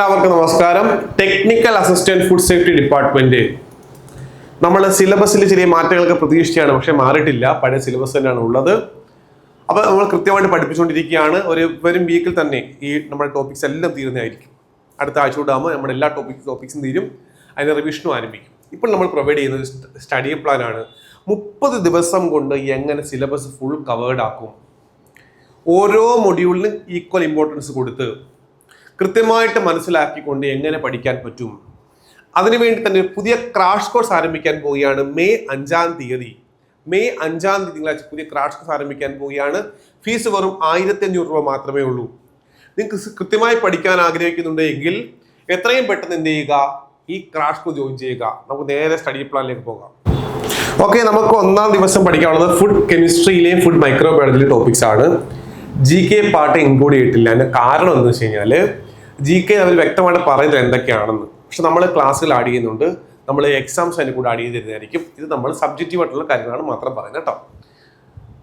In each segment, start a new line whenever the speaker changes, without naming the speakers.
നമസ്കാരം. Technical assistant food safety department നമ്മൾ സിലബസിൽ ചെറിയ മാറ്റങ്ങളൊക്കെ പ്രതീക്ഷിച്ചാണ് പക്ഷെ മാറിയിട്ടില്ല. പഴയ സിലബസ് തന്നെയാണ് ഉള്ളത്. അപ്പോൾ നമ്മൾ കൃത്യമായിട്ട് പഠിപ്പിച്ചുകൊണ്ടിരിക്കുകയാണ്. ഒരു വരും വീക്കിൽ തന്നെ ഈ നമ്മുടെ ടോപ്പിക്സ് എല്ലാം തീരുന്നതായിരിക്കും. അടുത്ത ആഴ്ച കൂടാകുമ്പോൾ നമ്മുടെ എല്ലാ ടോപ്പിക്സ് ടോപ്പിക്സും തീരും. അതിന്റെ റിവിഷനും ആരംഭിക്കും. ഇപ്പോൾ നമ്മൾ പ്രൊവൈഡ് ചെയ്യുന്നത് സ്റ്റഡി പ്ലാൻ ആണ്. മുപ്പത് ദിവസം കൊണ്ട് എങ്ങനെ സിലബസ് ഫുൾ കവേർഡ് ആക്കും? ഓരോ മൊഡ്യൂളിനും ഈക്വൽ ഇമ്പോർട്ടൻസ് കൊടുത്ത് കൃത്യമായിട്ട് മനസ്സിലാക്കിക്കൊണ്ട് എങ്ങനെ പഠിക്കാൻ പറ്റും. അതിനുവേണ്ടി തന്നെ പുതിയ ക്രാഷ് കോഴ്സ് ആരംഭിക്കാൻ പോവുകയാണ് മെയ് അഞ്ചാം തീയതി. മെയ് അഞ്ചാം തീയതി തിങ്കളാഴ്ച പുതിയ ക്രാഷ് കോഴ്സ് ആരംഭിക്കാൻ പോവുകയാണ്. ഫീസ് വെറും ആയിരത്തി അഞ്ഞൂറ് രൂപ മാത്രമേ ഉള്ളൂ. നിങ്ങൾക്ക് കൃത്യമായി പഠിക്കാൻ ആഗ്രഹിക്കുന്നുണ്ടെങ്കിൽ എത്രയും പെട്ടെന്ന് എന്ത് ചെയ്യുക? ഈ ക്രാഷ് കോഴ്സ് ജോയിൻ ചെയ്യുക. നമുക്ക് നേരെ സ്റ്റഡി പ്ലാനിലേക്ക് പോകാം. ഓക്കെ നമുക്ക് ഒന്നാം ദിവസം പഠിക്കാനുള്ളത് ഫുഡ് കെമിസ്ട്രിയിലെയും ഫുഡ് മൈക്രോബയോളജിയിലെയും ടോപ്പിക്സ് ആണ്. ജി കെ പാർട്ട് ഇൻക്ലൂഡ് ചെയ്തിട്ടില്ല. അതിന്റെ കാരണം എന്ന് വെച്ച് കഴിഞ്ഞാൽ ജി കെ അവർ വ്യക്തമായിട്ട് പറയുന്നത് എന്തൊക്കെയാണെന്ന്. പക്ഷെ നമ്മൾ ക്ലാസ്സിൽ ആഡ് ചെയ്യുന്നുണ്ട്. നമ്മൾ എക്സാംസ് അതിന് കൂടെ ആഡ് ചെയ്ത് തരുന്നതായിരിക്കും ഇത് നമ്മൾ സബ്ജക്റ്റീവ് ആയിട്ടുള്ള കാര്യങ്ങളാണ് മാത്രം പറയുന്നത് കേട്ടോ.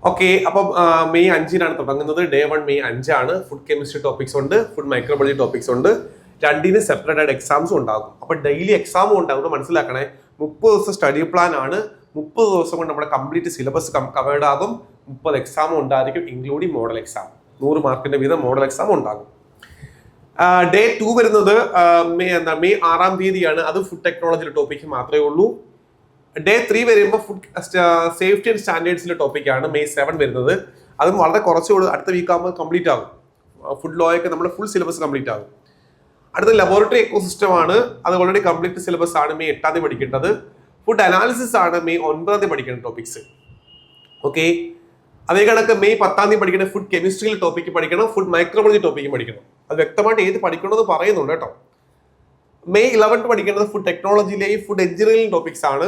ഓക്കെ അപ്പം മെയ് അഞ്ചിനാണ് തുടങ്ങുന്നത്. ഡേ വൺ മെയ് അഞ്ചാണ്. ഫുഡ് കെമിസ്ട്രി ടോപ്പിക്സ് ഉണ്ട്. ഫുഡ് മൈക്രോബയോളജി ടോപ്പിക്സ് ഉണ്ട്. രണ്ടിന് സെപ്പറേറ്റ് ആയിട്ട് എക്സാംസും ഉണ്ടാകും. അപ്പൊ ഡെയിലി എക്സാമും ഉണ്ടാകും മനസ്സിലാക്കണേ. മുപ്പത് ദിവസം സ്റ്റഡി പ്ലാൻ ആണ്. മുപ്പത് ദിവസം കൊണ്ട് നമ്മുടെ കംപ്ലീറ്റ് സിലബസ് കവേർഡ് ആകും. മുപ്പത് എക്സാമും ഉണ്ടായിരിക്കും ഇൻക്ലൂഡിങ് മോഡൽ എക്സാം നൂറ് മാർക്കിന്റെ വീതം മോഡൽ എക്സാം ഉണ്ടാകും. ഡേ ടു വരുന്നത് മെയ് എന്താ മെയ് ആറാം തീയതിയാണ്. അത് ഫുഡ് ടെക്നോളജിയുടെ ടോപ്പിക്ക് മാത്രമേ ഉള്ളൂ. ഡേ ത്രീ വരുമ്പോൾ ഫുഡ് സേഫ്റ്റി ആൻഡ് സ്റ്റാൻഡേർഡ്സിന്റെ ടോപ്പിക്കാണ് മെയ് സെവൻ വരുന്നത്. അതും വളരെ കുറച്ചുകൂടി അടുത്ത വീക്ക് ആകുമ്പോൾ കംപ്ലീറ്റ് ആകും. ഫുഡ് ലോയൊക്കെ നമ്മുടെ ഫുൾ സിലബസ് കംപ്ലീറ്റ് ആകും. അടുത്ത ലബോറട്ടറി എക്കോസിസ്റ്റം ആണ്. അത് ഓൾറെഡി കംപ്ലീറ്റ് സിലബസ് ആണ് മെയ് എട്ടാം തീയതി പഠിക്കേണ്ടത്. ഫുഡ് അനാലിസിസ് ആണ് മെയ് ഒൻപതാം തീയതി പഠിക്കേണ്ട ടോപ്പിക്സ് ഓക്കെ അതേ കണക്ക് മെയ് പത്താം തീയതി പഠിക്കണം ഫുഡ് കെമിസ്ട്രിയിൽ ടോപ്പിക്ക് പഠിക്കണം ഫുഡ് മൈക്രോബയോളജി ടോപ്പിക്ക് പഠിക്കണം. അത് വ്യക്തമായിട്ട് ഏത് പഠിക്കണമെന്ന് പറയുന്നുണ്ട് കേട്ടോ. മെയ് ഇലവൻത്ത് പഠിക്കേണ്ടത് ഫുഡ് ടെക്നോളജിയിലെയും ഫുഡ് എഞ്ചിനീയറിംഗ് ടോപ്പിക്സ് ആണ്.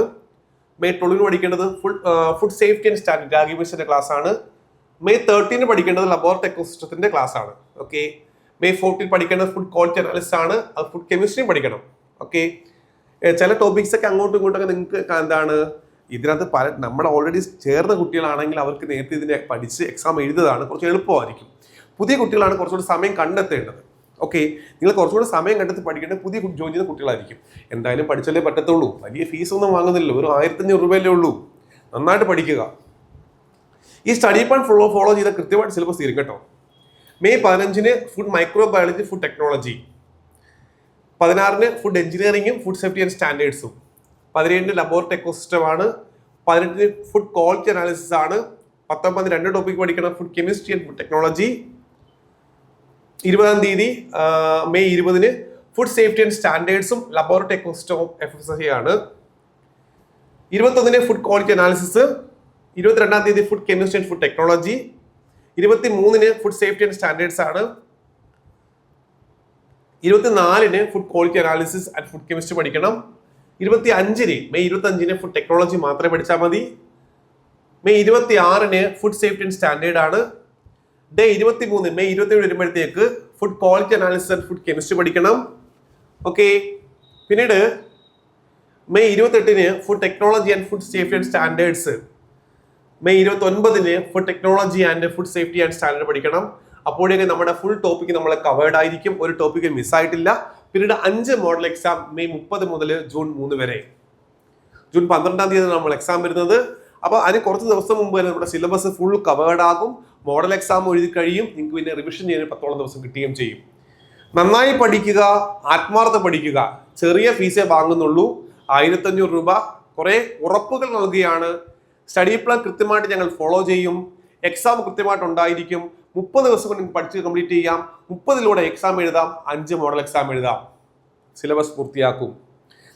മെയ് ട്വൽവിന് പഠിക്കേണ്ടത് food food safety and standard രാഗിമിഷന്റെ class ആണ്. മെയ് തേർട്ടീന് പഠിക്കേണ്ടത് ലബോറട്ടറി എക്കോസിസ്റ്റത്തിന്റെ ക്ലാസ് ആണ്. ഓക്കെ മെയ് ഫോർട്ടീൻ പഠിക്കേണ്ടത് ഫുഡ് ക്വാളിറ്റി അനാലിസ്റ്റ് ആണ്. അത് ഫുഡ് കെമിസ്ട്രിയും പഠിക്കണം. ഓക്കെ ചില ടോപ്പിക്സ് ഒക്കെ അങ്ങോട്ടും ഇങ്ങോട്ടൊക്കെ നിങ്ങൾക്ക് എന്താണ് ഇതിനകത്ത് പല നമ്മുടെ ഓൾറെഡി ചേർന്ന കുട്ടികളാണെങ്കിൽ അവർക്ക് നേരത്തെ ഇതിനെ പഠിച്ച് എക്സാം എഴുതുന്നതാണ് കുറച്ച് എളുപ്പമായിരിക്കും. പുതിയ കുട്ടികളാണ് കുറച്ചുകൂടി സമയം കണ്ടെത്തേണ്ടത്. ഓക്കെ നിങ്ങൾ കുറച്ചുകൂടി സമയം കണ്ടെത്തി പഠിക്കേണ്ട പുതിയ ജോയിൻ ചെയ്യുന്ന കുട്ടികളായിരിക്കും. എന്തായാലും പഠിച്ചാലേ പറ്റത്തുള്ളൂ. വലിയ ഫീസ് ഒന്നും വാങ്ങുന്നില്ല. ഒരു ആയിരത്തഞ്ഞൂറ് രൂപയല്ലേ ഉള്ളൂ. നന്നായിട്ട് പഠിക്കുക. ഈ സ്റ്റഡി പ്ലാൻ ഫോളോ ഫോളോ ചെയ്ത കൃത്യമായിട്ട് സിലബസ് തീരും കേട്ടോ. മെയ് പതിനഞ്ചിന് food micro biology food technology പതിനാറിന് ഫുഡ് എഞ്ചിനീയറിംഗും ഫുഡ് സേഫ്റ്റി ആൻഡ് സ്റ്റാൻഡേർഡ്സും പതിനേഴിന് ലബോറട്ടറി എക്കോസിസ്റ്റം ആണ്. പതിനെട്ടിന് ഫുഡ് ക്വാളിറ്റി അനാലിസിസ് ആണ്. പത്തൊമ്പതിന് രണ്ട് ടോപ്പിക് പഠിക്കണം food chemistry and food technology ഇരുപതാം തീയതി മെയ് ഇരുപതിന് ഫുഡ് സേഫ്റ്റി ആൻഡ് സ്റ്റാൻഡേർഡ്സും ലബോറട്ടറി എക്കോസിസ്റ്റവും എഫ് എസ് ഐ ആണ്. ഇരുപത്തൊന്നിന് ഫുഡ് ക്വാളിറ്റി അനാലിസിസ് ഇരുപത്തിരണ്ടാം തീയതി food chemistry and food technology ഇരുപത്തി മൂന്നിന് ഫുഡ് സേഫ്റ്റി ആൻഡ് സ്റ്റാൻഡേർഡ്സ് ആണ്. ഇരുപത്തിനാലിന് food quality analysis and food chemistry പഠിക്കണം. ഇരുപത്തി അഞ്ചിന് മെയ് ഇരുപത്തി അഞ്ചിന് ഫുഡ് ടെക്നോളജി മാത്രമേ പഠിച്ചാൽ മതി. മെയ് ഇരുപത്തി ആറിന് ഫുഡ് സേഫ്റ്റി ആൻഡ് സ്റ്റാൻഡേർഡ് ആണ്. ഡേ ഇരുപത്തി മൂന്ന് മെയ് ഇരുപത്തി ഏഴ് വരുമ്പോഴത്തേക്ക് food quality analysis and food chemistry പഠിക്കണം. ഓക്കെ പിന്നീട് May ഇരുപത്തെട്ടിന് food technology and food safety and standards May ഇരുപത്തി ഒൻപതിന് food technology and food safety and standard പഠിക്കണം. അപ്പോഴേക്ക് നമ്മുടെ ഫുൾ ടോപ്പിക് നമ്മൾ കവേർഡ് ആയിരിക്കും. ഒരു ടോപ്പിക്ക് മിസ്സായിട്ടില്ല പിന്നീട് അഞ്ച് മോഡൽ എക്സാം മെയ് മുപ്പത് മുതൽ ജൂൺ മൂന്ന് വരെ. ജൂൺ പന്ത്രണ്ടാം തീയതി നമ്മൾ എക്സാം വരുന്നത്. അപ്പോൾ അതിന് കുറച്ച് ദിവസം മുമ്പ് തന്നെ നമ്മുടെ സിലബസ് ഫുൾ കവേർഡ് ആകും. മോഡൽ എക്സാം എഴുതി കഴിയും. നിങ്ങൾക്ക് പിന്നെ റിവിഷൻ ചെയ്യാൻ പത്തോളം ദിവസം കിട്ടുകയും ചെയ്യും. നന്നായി പഠിക്കുക ആത്മാർത്ഥ പഠിക്കുക. ചെറിയ ഫീസേ വാങ്ങുന്നുള്ളൂ. ആയിരത്തഞ്ഞൂറ് രൂപ. കുറേ ഉറപ്പുകൾ നൽകുകയാണ് സ്റ്റഡി പ്ലാൻ കൃത്യമായിട്ട് ഞങ്ങൾ ഫോളോ ചെയ്യും. എക്സാം കൃത്യമായിട്ട് ഉണ്ടായിരിക്കും. മുപ്പത് ദിവസം കൊണ്ട് നിങ്ങൾക്ക് പഠിച്ച് കംപ്ലീറ്റ് ചെയ്യാം. മുപ്പതിലൂടെ എക്സാം എഴുതാം. അഞ്ച് മോഡൽ എക്സാം എഴുതാം. സിലബസ് പൂർത്തിയാക്കും.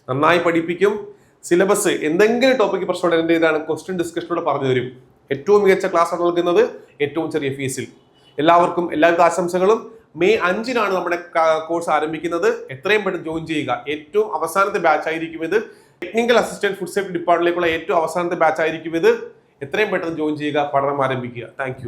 നന്നായി പഠിപ്പിക്കും. സിലബസ് എന്തെങ്കിലും ടോപ്പിക് പ്രശ്നം എന്റെ ഇതാണ് ക്വസ്റ്റ്യൻ ഡിസ്കഷനോട് പറഞ്ഞു തരും. ഏറ്റവും മികച്ച ക്ലാസ് നൽകുന്നത്. ഏറ്റവും ചെറിയ ഫീസിൽ എല്ലാവർക്കും എല്ലാവിധ ആശംസകളും. മെയ് അഞ്ചിനാണ് നമ്മുടെ കോഴ്സ് ആരംഭിക്കുന്നത്. എത്രയും പെട്ടെന്ന് ജോയിൻ ചെയ്യുക. ഏറ്റവും അവസാനത്തെ ബാച്ച് ആയിരിക്കും ഇത്. ടെക്നിക്കൽ അസിസ്റ്റന്റ് ഫുഡ് സേഫ്റ്റി ഡിപ്പാർട്ട്മെന്റിലേക്കുള്ള ഏറ്റവും അവസാനത്തെ ബാച്ച് ആയിരിക്കും ഇത്. എത്രയും പെട്ടെന്ന് ജോയിൻ ചെയ്യുക. പഠനം ആരംഭിക്കുക. താങ്ക്